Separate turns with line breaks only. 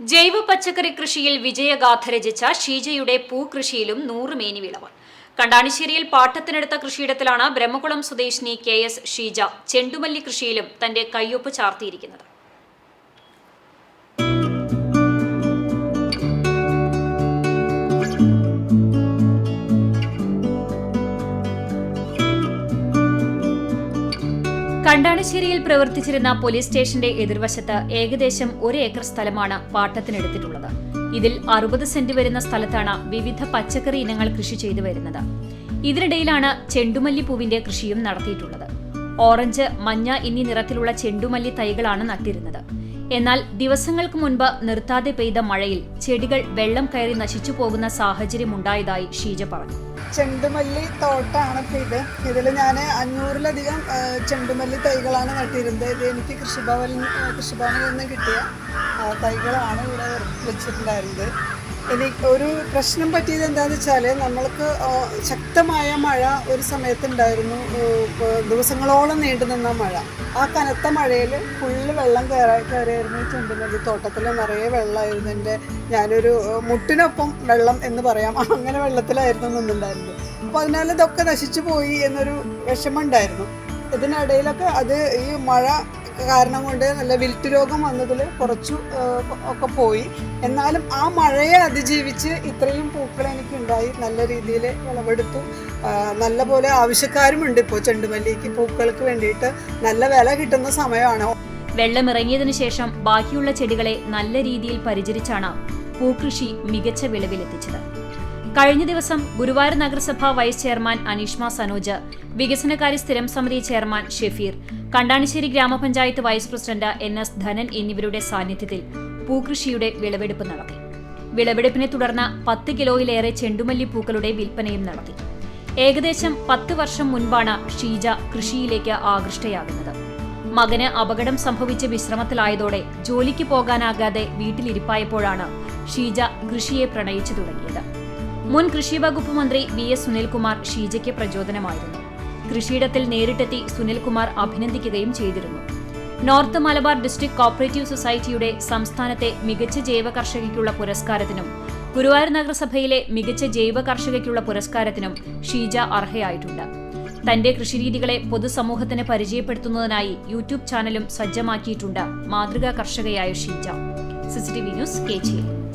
ജൈവ പച്ചക്കറി കൃഷിയിൽ വിജയഗാഥ രചിച്ച ഷീജയുടെ പൂകൃഷിയിലും നൂറുമേനി വിളവ്. കണ്ടാണിശ്ശേരിയിൽ പാട്ടത്തിനെടുത്ത കൃഷിയിടത്തിലാണ് ബ്രഹ്മകുളം സ്വദേശിനി കെ എസ് ഷീജ ചെണ്ടുമല്ലി കൃഷിയിലും തന്റെ കയ്യൊപ്പ് ചാർത്തിയിരിക്കുന്നത്. കണ്ടാണശ്ശേരിയിൽ പ്രവർത്തിച്ചിരുന്ന പോലീസ് സ്റ്റേഷന്റെ എതിർവശത്ത് ഏകദേശം ഒരു ഏക്കർ സ്ഥലമാണ് പാട്ടത്തിനെടുത്തിട്ടുള്ളത് ഇതിൽ അറുപത് സെന്റ് വരുന്ന സ്ഥലത്താണ് വിവിധ പച്ചക്കറി ഇനങ്ങൾ കൃഷി ചെയ്തു വരുന്നത്. ഇതിനിടയിലാണ് ചെണ്ടുമല്ലി പൂവിന്റെ കൃഷിയും നടത്തിയിട്ടുള്ളത്. ഓറഞ്ച് മഞ്ഞ എന്നീ നിറത്തിലുള്ള ചെണ്ടുമല്ലി തൈകളാണ് നട്ടിരുന്നത്. എന്നാൽ ദിവസങ്ങൾക്ക് മുൻപ് നിർത്താതെ പെയ്ത മഴയിൽ ചെടികൾ വെള്ളം കയറി നശിച്ചു പോകുന്ന സാഹചര്യം സാഹചര്യമുണ്ടായതായി ഷീജ പറഞ്ഞു.
ചെണ്ടുമല്ലി തോട്ടാണ് ഇത്. ഇതിൽ ഞാൻ അഞ്ഞൂറിലധികം ചെണ്ടുമല്ലി തൈകളാണ് നട്ടിരുന്നത്. ഇത് എനിക്ക് കൃഷിഭവനിൽ കൃഷിഭവനിൽ നിന്ന് കിട്ടിയ തൈകളാണ് ഇവിടെ വെച്ചിട്ടുണ്ടായിരുന്നത്. എനിക്ക് ഒരു പ്രശ്നം പറ്റിയത് എന്താണെന്ന് വെച്ചാൽ നമ്മൾക്ക് ശക്തമായ മഴ ഒരു സമയത്തുണ്ടായിരുന്നു. ദിവസങ്ങളോളം നീണ്ടു നിന്ന മഴ. ആ കനത്ത മഴയിൽ ഫുള്ള് വെള്ളം കയറി കയറിയായിരുന്നു ഈ ചെണ്ടുമല്ലി തോട്ടത്തിൽ നിറയെ വെള്ളമായിരുന്നു എന്റെ. ഞാനൊരു മുട്ടിനൊപ്പം വെള്ളം എന്ന് പറയാം. അങ്ങനെ വെള്ളത്തിലായിരുന്നു നിന്നുണ്ടായിരുന്നത് അപ്പോൾ അതിനാൽ ഇതൊക്കെ നശിച്ചു പോയി എന്നൊരു വിഷമമുണ്ടായിരുന്നു ഇതിനിടയിലൊക്കെ അത് ഈ മഴ കാരണം കൊണ്ട് നല്ല വിൽറ്റ് രോഗം വന്നതിൽ കുറച്ചു ഒക്കെ പോയി. എന്നാലും ആ മഴയെ അതിജീവിച്ച് ഇത്രയും പൂക്കൾ എനിക്കുണ്ടായി. നല്ല രീതിയിൽ വിളവെടുത്തു. നല്ല പോലെ ആവശ്യക്കാരുമുണ്ട് ഇപ്പോൾ ചെണ്ടുമല്ലിക്ക് പൂക്കൾക്ക് വേണ്ടിയിട്ട്. നല്ല വില കിട്ടുന്ന സമയമാണ്.
വെള്ളമിറങ്ങിയതിനു ശേഷം ബാക്കിയുള്ള ചെടികളെ നല്ല രീതിയിൽ പരിചരിച്ചാണ് പൂക്കൃഷി മികച്ച വിളവിലെത്തിച്ചത്. കഴിഞ്ഞ ദിവസം ഗുരുവായൂർ നഗരസഭ വൈസ് ചെയർമാൻ അനീഷ്മ സനോജ് വികസനകാര്യ സ്ഥിരം സമിതി ചെയർമാൻ ഷെഫീർ കണ്ടാണിശ്ശേരി ഗ്രാമപഞ്ചായത്ത് vice president N S Dhanan എന്നിവരുടെ സാന്നിധ്യത്തിൽ പൂകൃഷിയുടെ വിളവെടുപ്പ് നടത്തി. വിളവെടുപ്പിനെ തുടർന്ന് പത്ത് കിലോയിലേറെ ചെണ്ടുമല്ലി പൂക്കളുടെ വിൽപ്പനയും നടത്തി. ഏകദേശം പത്ത് വർഷം മുൻപാണ് ഷീജ കൃഷിയിലേക്ക് ആകൃഷ്ടയാകുന്നത്. മകന് അപകടം സംഭവിച്ച് വിശ്രമത്തിലായതോടെ ജോലിക്ക് പോകാനാകാതെ വീട്ടിലിരിപ്പായപ്പോഴാണ് ഷീജ കൃഷിയെ പ്രണയിച്ചു തുടങ്ങിയത്. മുൻ കൃഷി വകുപ്പ് മന്ത്രി വി എസ് സുനിൽകുമാർ ഷീജയ്ക്ക് പ്രചോദനമായിരുന്നു. കൃഷിയിടത്തിൽ നേരിട്ടെത്തി സുനിൽകുമാർ അഭിനന്ദിക്കുകയും ചെയ്തിരുന്നു. നോർത്ത് മലബാർ ഡിസ്ട്രിക്ട് കോപ്പറേറ്റീവ് സൊസൈറ്റിയുടെ സംസ്ഥാനത്തെ മികച്ച ജൈവ കർഷകയ്ക്കുള്ള പുരസ്കാരത്തിനും ഗുരുവായൂർ നഗരസഭയിലെ മികച്ച ജൈവ കർഷകയ്ക്കുള്ള പുരസ്കാരത്തിനും ഷീജ അർഹയായിട്ടുണ്ട്. തന്റെ കൃഷിരീതികളെ പൊതുസമൂഹത്തിന് പരിചയപ്പെടുത്തുന്നതിനായി യൂട്യൂബ് ചാനലും സജ്ജമാക്കിയിട്ടുണ്ട് മാതൃകാ കർഷകയായ ഷീജ. CCTV news കേച്ചിയിൽ